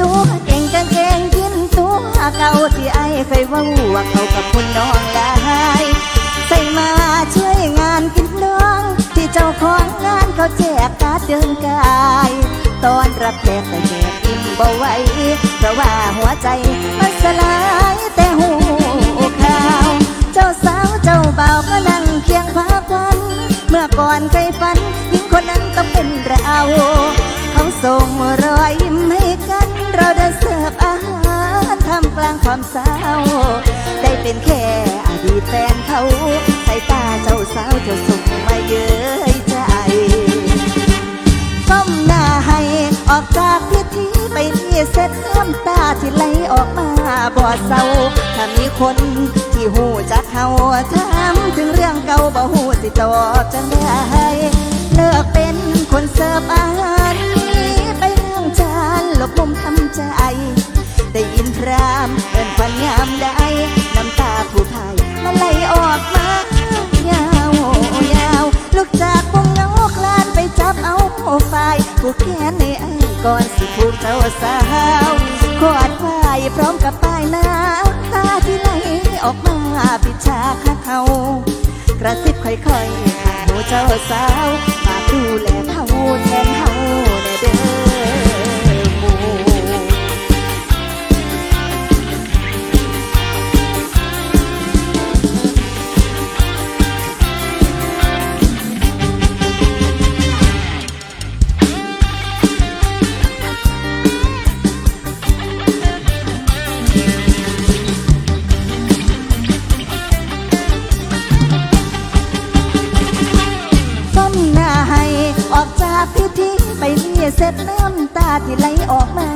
ตัวเก่งกางเกงยินตัวเก่าที่ไอ้เคยว่าว่าเขากับคุณน้องลายใส่มาช่วยงานกินน้อง ที่เจ้าของงานเขาแจกการเดินกาย ตอนรับแขกแต่แจกอิ่มบ่ไหวเพราะว่าหัวใจมันสลายแต่หูข่าว เจ้าสาวเจ้าเบาก็นั่งเคียงพาควัน เมื่อก่อนเคยฝันหญิงคนนั้นต้องเป็นเรา เขาส่งรอยยิ้มให้กัน เราได้เสิร์ฟอาหารทำกลางความเศร้า ได้เป็นแค่อดีตแฟนเขาสายตาเจ้าสาวเจ้าส่งมาเย้ยใจก้มหน้าให้ออกจากพิธีไปนี่เสร็จน้ำตาที่ไหลออกมาบ่เศร้าถ้ามีคนที่หูจักเขาถามถึงเรื่องเก่าบ่หูสิตอบจังได้ ได้ยินพรามเอินควันยามใดน้ำตาผู้พายมันไหลออกมายาวยาวลูกจากพงเงาคลานไปจับเอาไฟผู้แขนในไอ้ก่อนสิผูกเจ้าสาวขวดไฟพร้อมกับป้ายน้ำตาที่ไหลออกมาปิดฉากหักเขากระซิบค่อยๆข้างหูเจ้าสาวฝาดูแลเขาแทนเฮาแน่เด้อิธีไปนี่เสร็จน้ำตาที่ไหลออกมา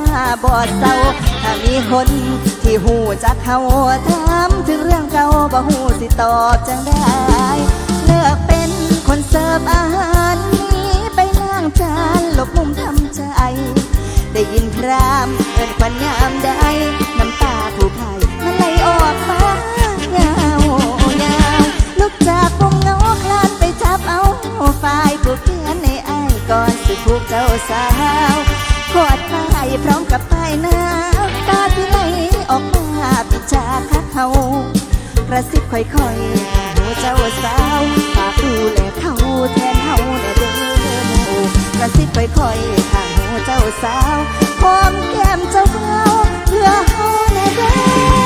บอดเศร้าถ้ามีคนที่หูจักเขาถามถึงเรื่องเก่าบ่หูสิตอบจังได้เลิกเป็นคนเสิร์ฟอาหารนี้ไปล้างจานหลบมุมทำใจ ได้ยินพรามเอินควันยามใด ก่อนสิผูกเจ้าสาวกอดป้ายพร้อมกับป้ายน้ำตาที่ไหลออกมาปิดฉากคักเขากระซิบค่อยๆหูเจ้าสาวฝากดูแลเขาแทนเฮาแน่เด้อกระซิบค่อยๆข้างหูเจ้าสาวหอมแก้มเจ้าเบาเพื่อเฮาแน่เด้อ